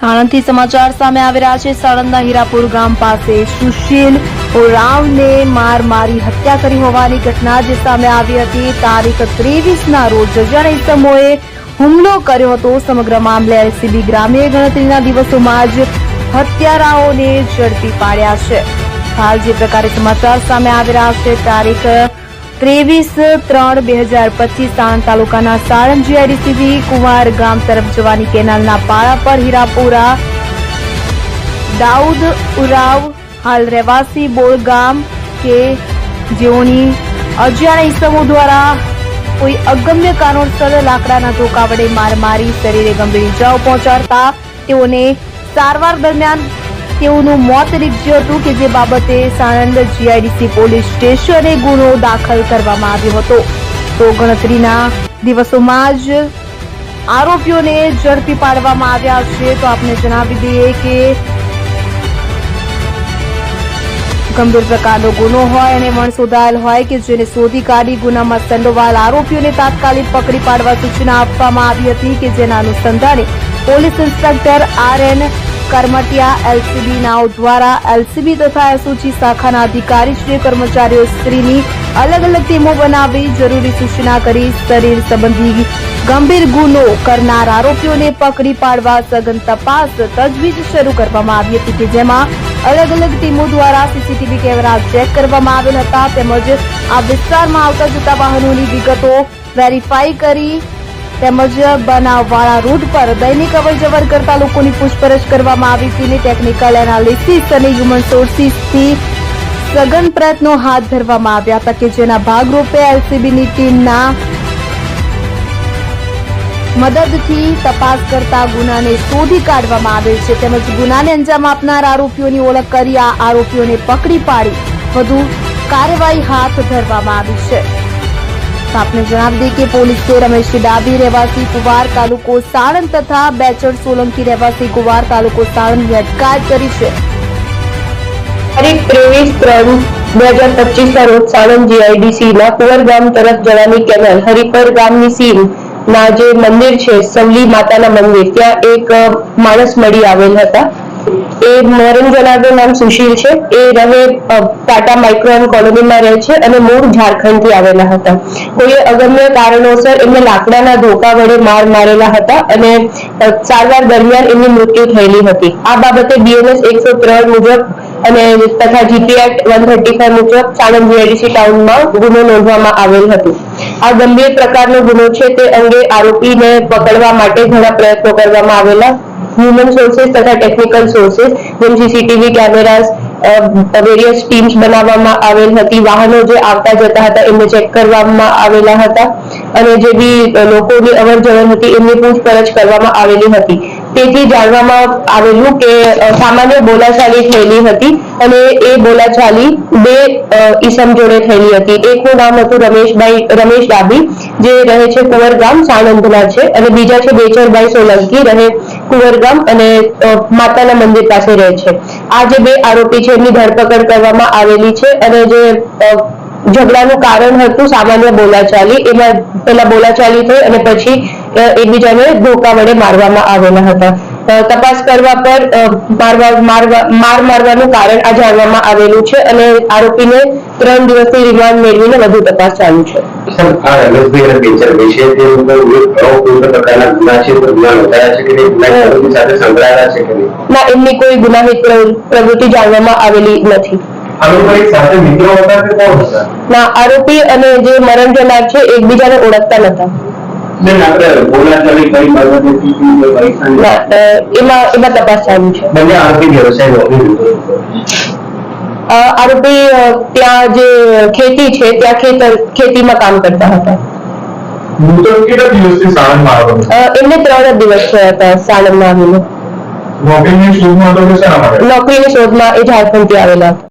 સાણંદથી સમાચાર સામે આવી રહ્યા છે. સાણંદના હીરાપુર ગામ પાસે સુશીલ ઓરાવને માર મારી હત્યા કરી હોવાની ઘટના જે સામે આવી હતી. તારીખ ત્રેવીસ ના રોજ અજાણ ઇસમોએ હુમલો કર્યો હતો. સમગ્ર મામલે એલસીબી ગ્રામ્ય ગણતરીના દિવસોમાં જ હત્યારાઓને ઝડપી પાડ્યા છે. હાલ જે પ્રકારે સમાચાર સામે આવી રહ્યા છે, તારીખ ત્રેવીસ ત્રણ બે હજાર પચીસ સાણંદ તાલુકાના સાણંદ જીઆઈડીસીબી કુંવાર ગામ તરફ જવાની કેનાલના પાળા પર હીરાપુરા, દાઉદ ઉરાવ, હાલ રહેવાસી બોળ ગામ કે જેઓની અજાણ્યા ઇસમો દ્વારા કોઈ અગમ્ય કારણોસર લાકડાના ધોકા વડે માર મારી શરીરે ગંભીર ઇજાઓ પહોંચાડતા તેઓને સારવાર દરમિયાન તેઓનું મોત નીપજ્યું હતું કે જે બાબતે સાણંદ જીઆઈડીસી પોલીસ સ્ટેશને ગુનો દાખલ કરવામાં આવ્યો હતો. તો ગણતરીના દિવસોમાં જ આરોપીઓને ઝડપી પાડવામાં આવ્યા છે. તો આપને જણાવી દઈએ કે ગંભીર પ્રકારનો ગુનો હોય અને વણ શોધાયેલ હોય કે જેને શોધી કાઢી ગુનામાં સંડોવાયેલ આરોપીઓને તાત્કાલિક પકડી પાડવા સૂચના આપવામાં આવી હતી કે જેના અનુસંધાને police inspector R N Karamtiya LCB નાવ દ્વારા એલસીબી તથા એસઓજી શાખાના અધિકારી શ્રી કર્મચારીઓ સ્ત્રીની અલગ અલગ ટીમો બનાવી જરૂરી સૂચના કરી શરીર સંબંધી ગંભીર ગુનો કરનાર આરોપીઓને પકડી પાડવા સઘન તપાસ તજવીજ શરૂ કરવામાં આવી હતી કે જેમાં અલગ અલગ ટીમો દ્વારા સીસીટીવી કેમેરા ચેક કરવામાં આવેલ હતા તેમજ આ વિસ્તારમાં આવતા જતા વાહનોની વિગતો વેરીફાઈ કરી તેમજ બનાવવાળા રૂટ પર દૈનિક અવરજવર કરતા લોકોની પૂછપરછ કરવામાં આવી હતી ટેકનિકલ એનાલિસિસ અને હ્યુમન સોર્સિસથી સઘન પ્રયત્નો હાથ ધરવામાં આવ્યા હતા કે જેના ભાગરૂપે એલસીબીની ટીમના મદદથી તપાસ કરતા ગુનાને શોધી કાઢવામાં આવેલ છે. તેમજ ગુનાને અંજામ આપનાર આરોપીઓની ઓળખ કરી આ આરોપીઓને પકડી પાડી. વધુ કાર્યવાહી હાથ ધરવામાં આવી છે. આપને જણાવી દઈએ કે પોલીસે રમેશજી ડાબી રહેવાસી કુવાર તાલુકો સાણંદ તથા બેચડ સોલંકી રહેવાસી કુવાર તાલુકો સાણંદની અટકાયત કરી છે ત્રણ બે હજાર પચીસ ના રોજ સાણંદ જીઆઈડીસી ના કુંવર ગામ તરફ જવાની કેનાલ હરિપર ગામની સીમ ના જે મંદિર છે સમલી માતાના મંદિર ત્યાં એક માણસ મળી આવેલ હતા એ મરણ જનારનું નામ સુશીલ છે. એ રહે ટાટા ટાટા માઇક્રોન કોલોનીમાં રહે છે અને મૂળ ઝારખંડથી આવેલા હતા. કોઈએ અગમ્ય કારણોસર એમને લાકડાના ધોકા વડે માર મારેલા હતા અને સારવાર દરમિયાન એમની મૃત્યુ થયેલી હતી. આ બાબતે બીએનએસ એકસો ત્રણ મુજબ અને તથા GP act one thirty five મુજબ સાણંદ જીઆઈડીસી ટાઉનમાં ગુનો નોંધવામાં આવેલ હતો. આ ગંભીર પ્રકારનો ગુનો છે તે અંગે આરોપીને પકડવા માટે ઘણા પ્રયત્નો કરવામાં આવેલા. હ્યુમન સોર્સિસ તથા ટેકનિકલ સોર્સિસ જેમ સીસીટીવી કેમેરાસ વેરિયસ ટીમ્સ બનાવવામાં આવેલ હતી. વાહનો જે આવતા જતા હતા, એમને ચેક કરવામાં આવેલા હતા. અને જે બી લોકોની અવર જવર હતી, એમની પૂછપરછ કરવામાં આવેલી હતી. તેથી જાણવામાં આવેલું કે સામાન્ય બોલાચાલી થયેલી હતી અને એ બોલાચાલી બે ઈસમ જોડે થયેલી હતી. એકનું નામ હતું રમેશભાઈ, રમેશ ડાબી જે રહે છે કુંવર ગામ સાણંદના છે અને બીજા છે બેચરભાઈ સોલંકી, રહે કુંવરગામ અને માતાના મંદિર પાસે રહે છે. આ જે બે આરોપી છે, એમની ધરપકડ કરવામાં આવેલી છે અને જે ઝઘડાનું કારણ હતું સામાન્ય બોલાચાલી. એમાં પેલા બોલાચાલી થઈ અને પછી એકબીજાને ધોકા વડે મારવામાં આવેલા હતા. તપાસ કરવા પર માર મારવાનું કારણ આ જાણવામાં આવેલું છે અને આરોપીને ત્રણ દિવસથી રિમાન્ડ મેળવીને વધુ તપાસ ચાલુ છે. ના એમની કોઈ ગુનાહિત પ્રવૃ- પ્રવૃત્તિ જાણવામાં આવેલી નથી. ના આરોપી અને જે મરણ જનાર છે એકબીજાને ઓળખતા નતા આરોપી ત્યાં જે ખેતી છે ત્યાં ખેતર ખેતીમાં કામ કરતા હતા. એમને ત્રણ દિવસ થયા હતા સાણંદમાં આવીને. નોકરીની શોધમાં એ ઝારખંડથી આવેલા